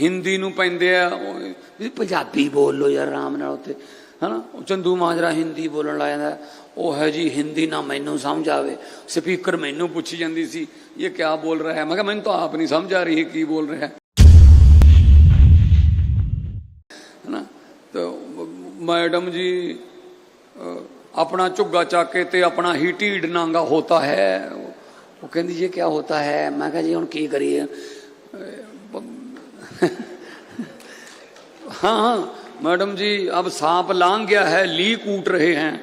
ਹਿੰਦੀ ਨੂੰ ਪੈਂਦੇ ਆ, ਉਹ ਵੀ ਪੰਜਾਬੀ ਬੋਲ ਲੋ ਯਾਰ, ਆਰਾਮ ਨਾਲ ਉੱਥੇ, ਹਨਾ? ਉਹ ਚੰਦੂ ਮਾਜਰਾ ਹਿੰਦੀ ਬੋਲਣ ਲੱਗ ਜਾਂਦਾ। ਉਹ ਹੈ ਜੀ ਹਿੰਦੀ ਨਾ ਮੈਨੂੰ ਸਮਝ ਆਵੇ। ਸਪੀਕਰ ਮੈਨੂੰ ਪੁੱਛੀ ਜਾਂਦੀ ਸੀ, ਇਹ ਕਿਆ ਬੋਲ ਰਿਹਾ ਹੈ? ਮੈਂ ਕਿਹਾ, ਮੈਨੂੰ ਤਾਂ ਆਪ ਨਹੀਂ ਸਮਝ ਆ ਰਹੀ ਹੈ ਕੀ ਬੋਲ ਰਿਹਾ ਹੈ। ਹਨਾ? ਤਾਂ ਮੈਡਮ ਜੀ ਆਪਣਾ ਝੁੱਗਾ ਚੱਕ ਕੇ ਤੇ ਆਪਣਾ ਹੀ ਢੀਡ ਨਾਂਗਾ ਹੋਤਾ ਹੈ। ਉਹ ਕਹਿੰਦੀ ਜੀ ਕੀ ਹੋਤਾ ਹੈ? ਮੈਂ ਕਿਹਾ, ਜੀ ਹੁਣ ਕੀ ਕਰੀਏ? हाँ हाँ मैडम जी अब सांप लांग गया है ली कूट रहे हैं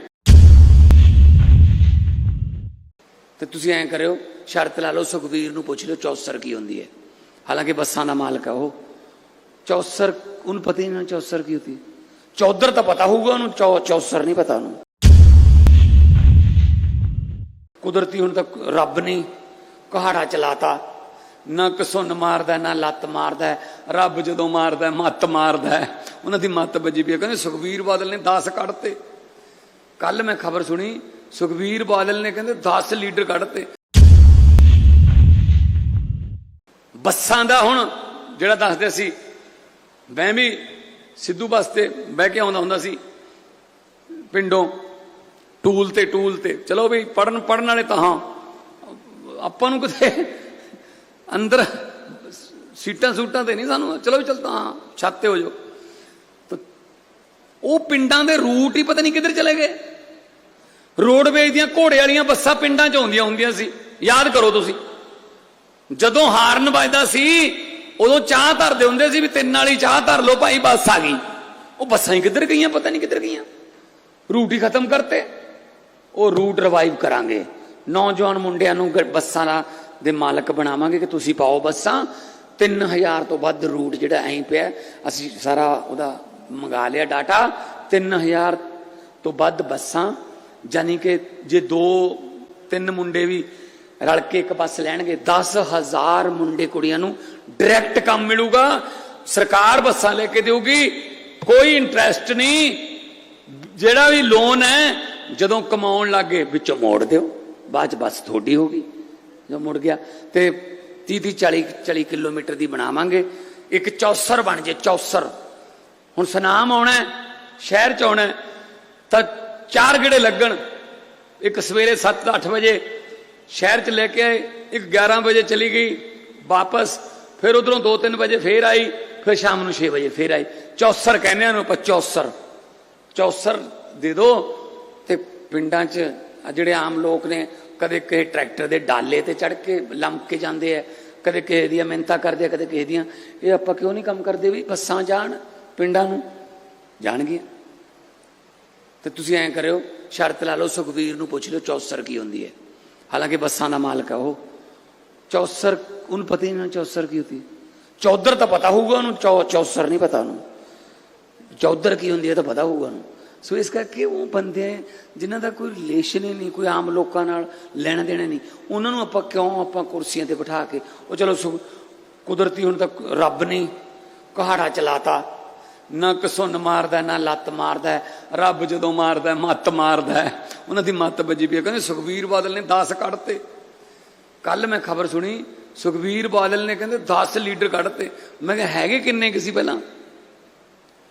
ਤੇ ਤੁਸੀਂ ਐਂ ਕਰਿਓ ਸ਼ਰਤ ਲਾ ਲਓ ਸੁਖਵੀਰ ਨੂੰ ਪੁੱਛ ਲਿਓ ਚੌਸਰ ਕੀ ਹੁੰਦੀ ਹੈ ਹਾਲਾਂਕਿ ਬੱਸਾਂ ਦਾ ਮਾਲਕ ਹੈ ਉਹ ਚੌਸਰ ਉਹਨੂੰ ਪਤਾ ਹੀ ਨਹੀਂ ਚੌਸਰ ਕੀ ਹੁੰਦੀ ਚੌਧਰ ਤਾਂ ਪਤਾ ਹੋਊਗਾ ਉਹਨੂੰ ਚੌ ਚੌਸਰ ਨਹੀਂ ਪਤਾ ਉਹਨੂੰ ਕੁਦਰਤੀ ਹੁਣ ਤੱਕ ਰੱਬ ਨੇ ਕਹਾੜਾ ਚਲਾਤਾ ਨਾ ਕਸੁੰਨ ਮਾਰਦਾ, ਨਾ ਲੱਤ ਮਾਰਦਾ, ਰੱਬ ਜਦੋਂ ਮਾਰਦਾ, ਮੱਤ ਮਾਰਦਾ, ਉਹਨਾਂ ਦੀ ਮੱਤ ਵੱਜੀ ਪਈ ਕਹਿੰਦੇ ਸੁਖਵੀਰ ਬਾਦਲ ਨੇ 10 ਕੱਢਤੇ। ਕੱਲ ਮੈਂ ਖਬਰ ਸੁਣੀ ਸੁਖਵੀਰ ਬਾਦਲ ਨੇ ਕਹਿੰਦੇ 10 ਲੀਡਰ ਕੱਢਤੇ। ਬੱਸਾਂ ਦਾ ਹੁਣ ਜਿਹੜਾ ਦੱਸਦੇ ਸੀ, ਮੈਂ ਵੀ ਸਿੱਧੂ ਬੱਸ ਤੇ ਬਹਿ ਕੇ ਆਉਂਦਾ ਹੁੰਦਾ ਸੀ, ਪਿੰਡੋਂ, ਟੂਲ ਤੇ ਟੂਲ ਤੇ। ਚਲੋ ਵੀ ਪੜਨ ਪੜਨ ਵਾਲੇ ਤਾਂ ਹਾਂ। ਆਪਾਂ ਨੂੰ ਕਿਤੇ ਅੰਦਰ ਸੀਟਾਂ ਸੂਟਾਂ ਤੇ ਨਹੀਂ ਸਾਨੂੰ, ਚਲੋ ਵੀ ਚਲਦਾ ਹਾਂ ਛੱਤ ਤੇ ਹੋ ਜਾਓ। ਉਹ ਪਿੰਡਾਂ ਦੇ ਰੂਟ ਹੀ ਪਤਾ ਨਹੀਂ ਕਿੱਧਰ ਚਲੇ ਗਏ। ਰੋਡਵੇਜ ਦੀਆਂ ਘੋੜੇ ਵਾਲੀਆਂ ਬੱਸਾਂ ਪਿੰਡਾਂ 'ਚ ਆਉਂਦੀਆਂ ਹੁੰਦੀਆਂ ਸੀ। ਯਾਦ ਕਰੋ ਤੁਸੀਂ। ਜਦੋਂ ਹਾਰਨ ਵੱਜਦਾ ਸੀ, ਉਦੋਂ ਚਾਹ ਧਰਦੇ ਹੁੰਦੇ ਸੀ ਵੀ ਤਿੰਨ ਵਾਲੀ ਚਾਹ ਧਰ ਲਓ, ਭਾਈ ਬੱਸ ਆ ਗਈ। ਉਹ ਬੱਸਾਂ ਹੀ ਕਿੱਧਰ ਗਈਆਂ, ਪਤਾ ਨਹੀਂ ਕਿੱਧਰ ਗਈਆਂ। ਰੂਟ ਹੀ ਖਤਮ ਕਰਤੇ। ਉਹ ਰੂਟ ਰਿਵਾਈਵ ਕਰਾਂਗੇ। ਨੌਜਵਾਨ ਮੁੰਡਿਆਂ ਨੂੰ ਬੱਸਾਂ ਦਾ ਦੇ ਮਾਲਕ ਬਣਾਵਾਂਗੇ ਕਿ ਤੁਸੀਂ ਪਾਓ ਬੱਸਾਂ। 3000 ਤੋਂ ਵੱਧ ਰੂਟ ਜਿਹੜਾ ਐਂ ਪਿਆ ਅਸੀਂ ਸਾਰਾ ਉਹਦਾ ਮੰਗਾ ਲਿਆ ਡਾਟਾ। 3000 ਤੋਂ ਵੱਧ ਬੱਸਾਂ। ਜਾਨੀ ਕਿ ਜੇ ਦੋ, ਤਿੰਨ ਮੁੰਡੇ ਵੀ ਰਲ ਕੇ ਇੱਕ ਬੱਸ ਲੈਣਗੇ 10000 ਮੁੰਡੇ ਕੁੜੀਆਂ ਨੂੰ ਡਾਇਰੈਕਟ ਕੰਮ ਮਿਲੂਗਾ। ਸਰਕਾਰ ਬੱਸਾਂ ਲੈ ਕੇ ਦੇਊਗੀ। ਕੋਈ ਇੰਟਰਸਟ ਨਹੀਂ। ਜਿਹੜਾ ਵੀ ਲੋਨ ਹੈ, ਜਦੋਂ ਕਮਾਉਣ ਲੱਗੇ ਵਿੱਚੋਂ ਮੋੜ ਦਿਓ। ਬਾਅਦ ਚ ਬਸ ਤੁਹਾਡੀ ਹੋ ਗਈ ਜੋ ਮੁੜ ਗਿਆ, ਤੇ 30 30 40 40 ਕਿਲੋਮੀਟਰ ਦੀ ਬਣਾਵਾਂਗੇ। ਇੱਕ ਚੌਸਰ ਬਣ ਜੇ, ਚੌਸਰ। ਹੁਣ ਸਨਾਮ ਆਉਣਾ ਸ਼ਹਿਰ ਚ ਆਉਣਾ ਤਾਂ ਚਾਰ ਗੇੜੇ ਲੱਗਣ। ਇੱਕ ਸਵੇਰੇ 7-8 ਵਜੇ ਸ਼ਹਿਰ ਚ ਲੈ ਕੇ ਆਏ, ਇੱਕ 11 ਵਜੇ ਚਲੀ ਗਈ, ਵਾਪਸ। ਫਿਰ ਉਧਰੋਂ 2-3 ਵਜੇ ਫੇਰ ਆਈ, ਫਿਰ ਸ਼ਾਮ ਨੂੰ 6 ਵਜੇ ਫੇਰ ਆਈ। ਚੌਸਰ ਕਹਿੰਦੇ ਆ ਨੂੰ ਆਪਾਂ, ਚੌਸਰ। ਚੌਸਰ ਦੇ ਦੋ, ਤੇ ਪਿੰਡਾਂ 'ਚ ਜਿਹੜੇ ਆਮ ਲੋਕ ਨੇ ਕਦੇ ਕਿਸੇ ਟਰੈਕਟਰ ਦੇ ਡਾਲੇ ਤੇ ਚੜ ਕੇ ਲੰਮ ਕੇ ਜਾਂਦੇ ਆ, ਕਦੇ ਕਿਸੇ ਦੀਆਂ ਮਿਹਨਤਾਂ ਕਰਦੇ ਆ, ਕਦੇ ਕਿਸੇ ਦੀਆਂ। ਇਹ ਆਪਾਂ ਕਿਉਂ ਨਹੀਂ ਕੰਮ ਕਰਦੇ ਵੀ ਬੱਸਾਂ ਜਾਣ, ਪਿੰਡਾਂ ਨੂੰ ਜਾਣਗੀਆਂ? ਤੇ ਤੁਸੀਂ ਐਂ ਕਰਿਓ, ਸ਼ਰਤ ਲਾ ਲਓ ਸੁਖਵੀਰ ਨੂੰ ਪੁੱਛ ਲਿਓ ਚੌਸਰ ਕੀ ਹੁੰਦੀ ਹੈ। ਹਾਲਾਂਕਿ ਬੱਸਾਂ ਦਾ ਮਾਲਕ ਹੈ ਉਹ। ਚੌਸਰ, ਉਹਨੂੰ ਪਤਾ ਹੀ ਨਹੀਂ ਚੌਸਰ ਕੀ ਹੁੰਦੀ। ਚੌਧਰ ਤਾਂ ਪਤਾ ਹੋਊਗਾ ਉਹਨੂੰ, ਚੌ ਚੌਸਰ ਨਹੀਂ ਪਤਾ ਉਹਨੂੰ। ਚੌਧਰ ਕੀ ਹੁੰਦੀ ਹੈ ਤਾਂ ਪਤਾ ਹੋਊਗਾ ਉਹਨੂੰ। ਸੋ ਇਸ ਕਰਕੇ ਉਹ ਬੰਦੇ ਹੈ ਜਿਨ੍ਹਾਂ ਦਾ ਕੋਈ ਰਿਲੇਸ਼ਨ ਹੀ ਨਹੀਂ, ਕੋਈ ਆਮ ਲੋਕਾਂ ਨਾਲ ਲੈਣਾ ਦੇਣਾ ਨਹੀਂ, ਉਹਨਾਂ ਨੂੰ ਆਪਾਂ ਕਿਉਂ ਆਪਾਂ ਕੁਰਸੀਆਂ ਤੇ ਬਿਠਾ ਕੇ, ਉਹ ਚਲੋ ਸੁ- ਕੁਦਰਤੀ ਹੁਣ ਤੱਕ ਰੱਬ ਨੇ ਕਹਾੜਾ ਚਲਾਤਾ। ਨਾ ਕਸੁੰਨ ਮਾਰਦਾ, ਨਾ ਲੱਤ ਮਾਰਦਾ, ਰੱਬ ਜਦੋਂ ਮਾਰਦਾ, ਮੱਤ ਮਾਰਦਾ, ਉਹਨਾਂ ਦੀ ਮੱਤ ਵੱਜੀ ਪਈ ਕਹਿੰਦੇ ਸੁਖਵੀਰ ਬਾਦਲ ਨੇ 10 ਕੱਢਤੇ। ਕੱਲ ਮੈਂ ਖਬਰ ਸੁਣੀ ਸੁਖਵੀਰ ਬਾਦਲ ਨੇ ਕਹਿੰਦੇ 10 ਲੀਡਰ ਕੱਢਤੇ। ਮੈਂ ਕਿਹਾ ਹੈਗੇ ਕਿੰਨੇ ਕਿਸੇ ਪਹਿਲਾਂ?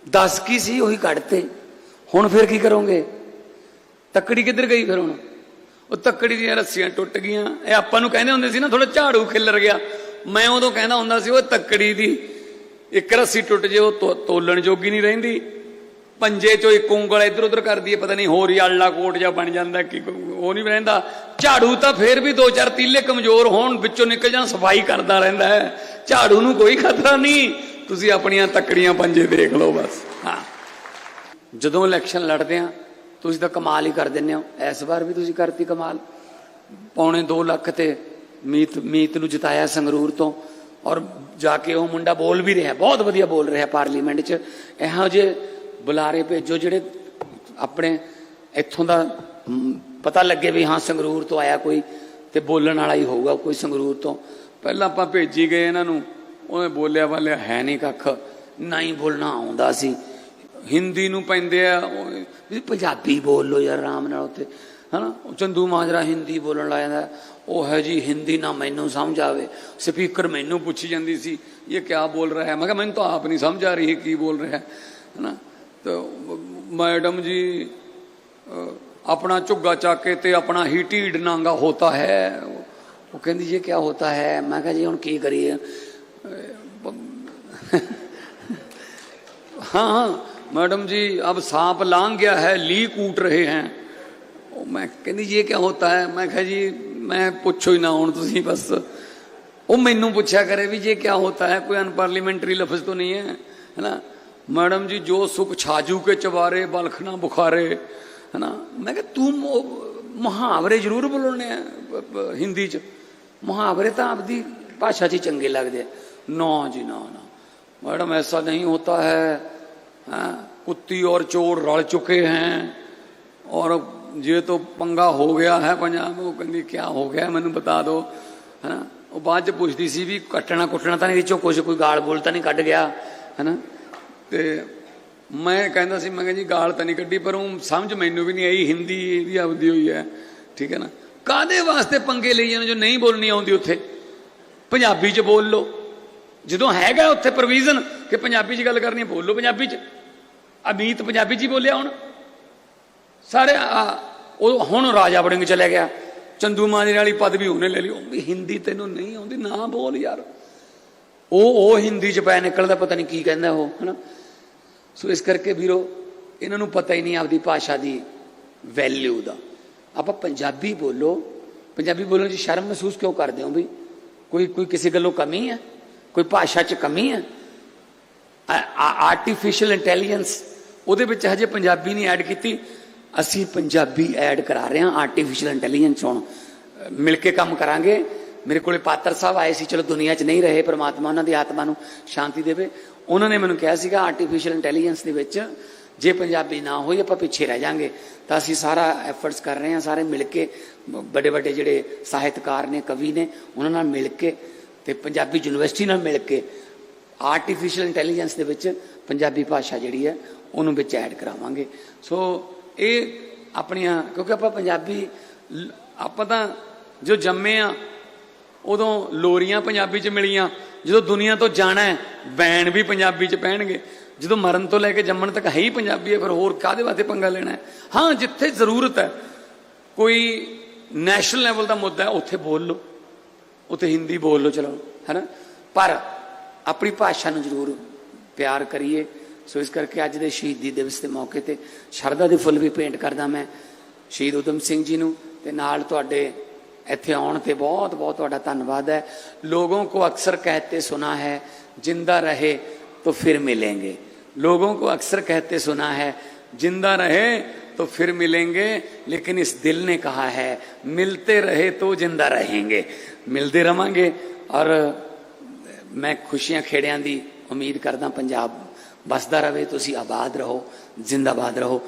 10 ਕੀ ਸੀ, ਉਹੀ ਕੱਢਤੇ। ਹੁਣ ਫਿਰ ਕੀ ਕਰੋਗੇ? ਤੱਕੜੀ ਕਿੱਧਰ ਗਈ ਫਿਰ ਹੁਣ? ਉਹ ਤੱਕੜੀ ਦੀਆਂ ਰੱਸੀਆਂ ਟੁੱਟ ਗਈਆਂ। ਇਹ ਆਪਾਂ ਨੂੰ ਕਹਿੰਦੇ ਹੁੰਦੇ ਸੀ ਨਾ ਥੋੜਾ ਝਾੜੂ ਖਿੱਲਰ ਗਿਆ। ਮੈਂ ਉਦੋਂ ਕਹਿੰਦਾ ਹੁੰਦਾ ਸੀ, ਉਹ ਤੱਕੜੀ ਦੀ ਇੱਕ ਰੱਸੀ ਟੁੱਟ ਜੇ, ਉਹ ਤੋਲਣ ਜੋਗੀ ਨਹੀਂ ਰਹਿੰਦੀ। ਪੰਜੇ ਚੋਂ ਇੱਕ ਉਂਗਲ ਇੱਧਰ ਉੱਧਰ ਕਰਦੀ ਹੈ, ਪਤਾ ਨਹੀਂ ਹੋਰ ਹੀ ਆਲਾ ਕੋਟ ਜਾਂ ਬਣ ਜਾਂਦਾ, ਕਿ ਉਹ ਨਹੀਂ ਰਹਿੰਦਾ। ਝਾੜੂ ਤਾਂ ਫੇਰ ਵੀ ਦੋ ਚਾਰ ਤੀਲੇ ਕਮਜ਼ੋਰ ਹੋਣ, ਵਿੱਚੋਂ ਨਿਕਲ ਜਾਣ, ਸਫ਼ਾਈ ਕਰਦਾ ਰਹਿੰਦਾ ਹੈ। ਝਾੜੂ ਨੂੰ ਕੋਈ ਖਤਰਾ ਨਹੀਂ। ਤੁਸੀਂ ਆਪਣੀਆਂ ਤੱਕੜੀਆਂ ਪੰਜੇ ਦੇਖ ਲਓ ਬਸ। ਹਾਂ। ਜਦੋਂ ਇਲੈਕਸ਼ਨ ਲੜਦੇ ਆ ਤੁਸੀਂ ਤਾਂ ਕਮਾਲ ਹੀ ਕਰ ਦਿੰਦੇ ਹੋ। ਇਸ ਵਾਰ ਵੀ ਤੁਸੀਂ ਕਰਤੀ ਕਮਾਲ। ਪੌਣੇ 2 ਲੱਖ ਤੇ ਮੀਤ ਮੀਤ ਨੂੰ ਜਿਤਾਇਆ ਸੰਗਰੂਰ ਤੋਂ ਔਰ ਜਾ ਕੇ ਉਹ ਮੁੰਡਾ ਬੋਲ ਵੀ ਰਿਹਾ, ਬਹੁਤ ਵਧੀਆ ਬੋਲ ਰਿਹਾ ਪਾਰਲੀਮੈਂਟ 'ਚ। ਇਹੋ ਜਿਹੇ ਬੁਲਾਰੇ ਭੇਜੋ ਜਿਹੜੇ ਆਪਣੇ ਇੱਥੋਂ ਦਾ ਪਤਾ ਲੱਗੇ ਵੀ ਹਾਂ, ਸੰਗਰੂਰ ਤੋਂ ਆਇਆ ਕੋਈ ਤੇ ਬੋਲਣ ਵਾਲਾ ਹੀ ਹੋਊਗਾ ਕੋਈ ਸੰਗਰੂਰ ਤੋਂ। ਪਹਿਲਾਂ ਆਪਾਂ ਭੇਜੀ ਗਏ ਇਹਨਾਂ ਨੂੰ, ਉਹਨੇ ਬੋਲਿਆ ਵਾਲਿਆ ਹੈ ਨਹੀਂ ਕੱਖ। ਨਾ ਹੀ ਬੋਲਣਾ ਆਉਂਦਾ ਸੀ। ਹਿੰਦੀ ਨੂੰ ਪੈਂਦੇ ਆ ਵੀ ਪੰਜਾਬੀ ਬੋਲ ਲੋ ਯਾਰ, ਆਰਾਮ ਨਾਲ ਉੱਥੇ, ਹਨਾ? ਚੰਦੂ ਮਾਜਰਾ ਹਿੰਦੀ ਬੋਲਣ ਲੱਗ ਜਾਂਦਾ। ਉਹ ਹੈ ਜੀ ਹਿੰਦੀ ਨਾ ਮੈਨੂੰ ਸਮਝ ਆਵੇ। ਸਪੀਕਰ ਮੈਨੂੰ ਪੁੱਛੀ ਜਾਂਦੀ ਸੀ, ਇਹ ਕੀ ਬੋਲ ਰਿਹਾ ਹੈ? ਮੈਂ ਕਿਹਾ, ਮੈਨੂੰ ਤਾਂ ਆਪ ਨਹੀਂ ਸਮਝ ਆ ਰਹੀ ਹੈ ਕੀ ਬੋਲ ਰਿਹਾ ਹੈ। ਹਨਾ? ਤਾਂ ਮੈਡਮ ਜੀ ਆਪਣਾ ਝੁੱਗਾ ਚੱਕ ਕੇ ਤੇ ਆਪਣਾ ਹੀ ਢੀਡ ਨਾਂਗਾ ਹੋਤਾ ਹੈ। ਉਹ ਕਹਿੰਦੀ ਜੀ ਕੀ ਹੋਤਾ ਹੈ? ਮੈਂ ਕਿਹਾ, ਜੀ ਹੁਣ ਕੀ ਕਰੀਏ? ਹਾਂ ਹਾਂ। मैडम जी अब सांप लांग गया है ली कूट रहे हैं ਉਹ ਮੈਂ ਕਹਿੰਦੀ ਜੀ ਇਹ ਕੀ ਹੁੰਦਾ ਹੈ ਮੈਂ ਕਿਹਾ ਜੀ ਮੈਂ ਪੁੱਛੋ ਹੀ ਨਾ ਹੁਣ ਤੁਸੀਂ ਬਸ ਉਹ ਮੈਨੂੰ ਪੁੱਛਿਆ ਕਰੇ ਵੀ ਇਹ ਕੀ ਹੁੰਦਾ ਹੈ ਕੋਈ ਅਨਪਾਰਲੀਮੈਂਟਰੀ ਲਫ਼ਜ਼ ਤਾਂ ਨਹੀਂ ਹੈ ਹੈ ਨਾ ਮੈਡਮ ਜੀ ਜੋ ਸੁਖ ਛਾਜੂ ਕੇ ਚਵਾਰੇ ਬਲਖ ਨਾ ਬੁਖਾਰੇ ਹੈ ਨਾ ਮੈਂ ਕਿਹਾ ਤੂੰ ਉਹ ਮੁਹਾਵਰੇ ਜ਼ਰੂਰ ਬੋਲਣੇ ਆ ਪ- ਪ- ਹਿੰਦੀ ਚ ਮੁਹਾਵਰੇ ਤਾਂ ਆਪਦੀ ਭਾਸ਼ਾ 'ਚ ਹੀ ਚੰਗੇ ਲੱਗਦੇ ਆ ਨਾ ਜੀ ਨਾ ਨਾ मैडम ऐसा नहीं होता है हाँ, कुत्ती और चोर रल चुके हैं और ये तो पंगा हो गया है पंजाब में ਉਹ ਕਹਿੰਦੀ क्या हो गया ਮੈਨੂੰ ਬਤਾ ਦਿਓ ਹੈਨਾ ਉਹ ਬਾਅਦ ਚ ਪੁੱਛਦੀ ਸੀ ਵੀ ਕੱਟਣਾ ਕੁੱਟਣਾ ਤਾਂ ਨਹੀਂ ਵਿੱਚੋਂ ਕੁਝ ਕੋਈ ਗਾਲ ਬੋਲ ਤਾਂ ਨਹੀਂ ਕੱਢ ਗਿਆ ਹੈਨਾ ਤੇ ਮੈਂ ਕਹਿੰਦਾ ਸੀ ਮੈਂ ਕਿਹਾ ਜੀ ਗਾਲ ਤਾਂ ਨਹੀਂ ਕੱਢੀ ਪਰ ਉਹ ਸਮਝ ਮੈਨੂੰ ਵੀ ਨਹੀਂ ਆਈ ਹਿੰਦੀ ਇਹਦੀ ਆਪਦੀ ਹੋਈ ਹੈ ਠੀਕ ਹੈ ਨਾ ਕਾਦੇ ਵਾਸਤੇ ਪੰਗੇ ਲਈ ਜਾਂਦੇ ਜੋ ਨਹੀਂ ਬੋਲਣੀ ਆਉਂਦੀ ਉੱਥੇ ਪੰਜਾਬੀ ਚ ਬੋਲ ਲਓ ਜਦੋਂ ਹੈਗਾ ਉੱਥੇ ਪ੍ਰੋਵੀਜ਼ਨ ਕਿ ਪੰਜਾਬੀ 'ਚ ਗੱਲ ਕਰਨੀ ਹੈ ਬੋਲੋ ਪੰਜਾਬੀ 'ਚ। ਅਮੀਤ ਪੰਜਾਬੀ 'ਚ ਹੀ ਬੋਲਿਆ ਹੁਣ। ਸਾਰੇ ਉਹ ਹੁਣ ਰਾਜਾ ਵੜਿੰਗ ਚਲੇ ਗਿਆ। ਚੰਦੂ ਮਾਜਰੇ ਵਾਲੀ ਪਦਵੀ ਉਹਨੇ ਲੈ ਲਈ। ਉਹ ਵੀ ਹਿੰਦੀ ਤੈਨੂੰ ਨਹੀਂ ਆਉਂਦੀ, ਨਾ ਬੋਲ ਯਾਰ। ਉਹ ਉਹ ਹਿੰਦੀ 'ਚ ਪੈ ਨਿਕਲਦਾ, ਪਤਾ ਨਹੀਂ ਕੀ ਕਹਿੰਦਾ ਉਹ, ਹਨਾ? ਸੋ ਇਸ ਕਰਕੇ ਵੀਰੋ, ਇਹਨਾਂ ਨੂੰ ਪਤਾ ਹੀ ਨਹੀਂ ਆਪਦੀ ਭਾਸ਼ਾ ਦੀ ਵੈਲਿਊ ਦਾ। ਆਪਾਂ ਪੰਜਾਬੀ ਬੋਲੋ। ਪੰਜਾਬੀ ਬੋਲਣ 'ਚ ਸ਼ਰਮ ਮਹਿਸੂਸ ਕਿਉਂ ਕਰਦੇ ਹੋ ਵੀ? ਕੋਈ ਕੋਈ ਕਿਸੇ ਗੱਲੋਂ ਕਮੀ ਹੈ? ਕੋਈ ਭਾਸ਼ਾ 'ਚ ਕਮੀ ਹੈ? ਆਰਟੀਫੀਸ਼ੀਅਲ ਇੰਟੈਲੀਜੈਂਸ ਉਹਦੇ ਵਿੱਚ ਹਜੇ ਪੰਜਾਬੀ ਨਹੀਂ ਐਡ ਕੀਤੀ। ਅਸੀਂ ਪੰਜਾਬੀ ਐਡ ਕਰਾ ਰਹੇ ਹਾਂ ਆਰਟੀਫੀਸ਼ੀਅਲ ਇੰਟੈਲੀਜੈਂਸ ਹੁਣ। ਮਿਲ ਕੇ ਕੰਮ ਕਰਾਂਗੇ। ਮੇਰੇ ਕੋਲੇ ਪਾਤਰ ਸਾਹਿਬ ਆਏ ਸੀ, ਚਲੋ ਦੁਨੀਆ 'ਚ ਨਹੀਂ ਰਹੇ, ਪ੍ਰਮਾਤਮਾ ਉਹਨਾਂ ਦੀ ਆਤਮਾ ਨੂੰ ਸ਼ਾਂਤੀ ਦੇਵੇ। ਉਹਨਾਂ ਨੇ ਮੈਨੂੰ ਕਿਹਾ ਸੀਗਾ ਆਰਟੀਫੀਸ਼ੀਅਲ ਇੰਟੈਲੀਜੈਂਸ ਦੇ ਵਿੱਚ ਜੇ ਪੰਜਾਬੀ ਨਾ ਹੋਈ, ਆਪਾਂ ਪਿੱਛੇ ਰਹਿ ਜਾਾਂਗੇ। ਤਾਂ ਅਸੀਂ ਸਾਰਾ ਐਫਰਟਸ ਕਰ ਰਹੇ ਹਾਂ, ਸਾਰੇ ਮਿਲ ਕੇ ਵੱਡੇ ਵੱਡੇ ਜਿਹੜੇ ਸਾਹਿਤਕਾਰ ਨੇ, ਕਵੀ ਨੇ, ਉਹਨਾਂ ਨਾਲ ਮਿਲ ਕੇ ਤੇ ਪੰਜਾਬੀ ਯੂਨੀਵਰਸਿਟੀ ਨਾਲ ਮਿਲ ਕੇ ਆਰਟੀਫੀਸ਼ੀਅਲ ਇੰਟੈਲੀਜੈਂਸ ਦੇ ਵਿੱਚ ਪੰਜਾਬੀ ਭਾਸ਼ਾ ਜਿਹੜੀ ਹੈ, ਉਹਨੂੰ ਵਿੱਚ ਐਡ ਕਰਾਵਾਂਗੇ। ਸੋ ਇਹ ਆਪਣੀਆਂ, ਕਿਉਂਕਿ ਆਪਾਂ ਪੰਜਾਬੀ, ਆਪਾਂ ਤਾਂ ਜੋ ਜੰਮੇ ਆ, ਉਦੋਂ ਲੋਰੀਆਂ ਪੰਜਾਬੀ ਚ ਮਿਲੀਆਂ, ਜਦੋਂ ਦੁਨੀਆ ਤੋਂ ਜਾਣਾ ਹੈ ਬੈਣ ਵੀ ਪੰਜਾਬੀ ਚ ਪਹਿਣਗੇ ਜਦੋਂ ਮਰਨ ਤੋਂ ਲੈ ਕੇ ਜੰਮਣ ਤੱਕ ਹੈ ਹੀ ਪੰਜਾਬੀ ਹੈ, ਫਿਰ ਹੋਰ ਕਾਦੇ ਵਾਸਤੇ ਪੰਗਾ ਲੈਣਾ ਹਾਂ? ਜਿੱਥੇ ਜ਼ਰੂਰਤ ਹੈ, ਕੋਈ ਨੈਸ਼ਨਲ ਲੈਵਲ ਦਾ ਮੁੱਦਾ ਹੈ, ਉੱਥੇ ਬੋਲ ਲਓ। ਉੱਥੇ ਹਿੰਦੀ ਬੋਲ ਲਓ ਚਲੋ ਹੈਨਾ ਪਰ ਆਪਣੀ ਭਾਸ਼ਾ ਨੂੰ ਜ਼ਰੂਰ ਪਿਆਰ ਕਰੀਏ ਸੋ ਇਸ ਕਰਕੇ ਅੱਜ ਦੇ ਸ਼ਹੀਦੀ ਦਿਵਸ ਦੇ ਮੌਕੇ ਤੇ ਸ਼ਰਧਾ ਦੇ ਫੁੱਲ ਵੀ ਪੇਂਟ ਕਰਦਾ ਮੈਂ ਸ਼ਹੀਦ ਉਦਮ ਸਿੰਘ ਜੀ ਨੂੰ ਤੇ ਨਾਲ ਤੁਹਾਡੇ ਇੱਥੇ ਆਉਣ ਤੇ ਬਹੁਤ ਬਹੁਤ ਤੁਹਾਡਾ ਧੰਨਵਾਦ ਹੈ ਲੋਗੋं को अक्सर कहते सुना है जिंदा रहे तो फिर मिलेंगे लोगों को अक्सर कहते सुना है जिंदा रहे तो फिर मिलेंगे लेकिन इस दिल ने कहा है मिलते रहे तो जिंदा रहेंगे ਮਿਲਦੇ ਰਵਾਂਗੇ ਔਰ ਮੈਂ ਖੁਸ਼ੀਆਂ ਖੇੜਿਆਂ ਦੀ ਉਮੀਦ ਕਰਦਾ ਪੰਜਾਬ ਬਸਦਾ ਰਵੇ ਤੁਸੀਂ ਆਬਾਦ ਰਹੋ ਜ਼ਿੰਦਾਬਾਦ ਰਹੋ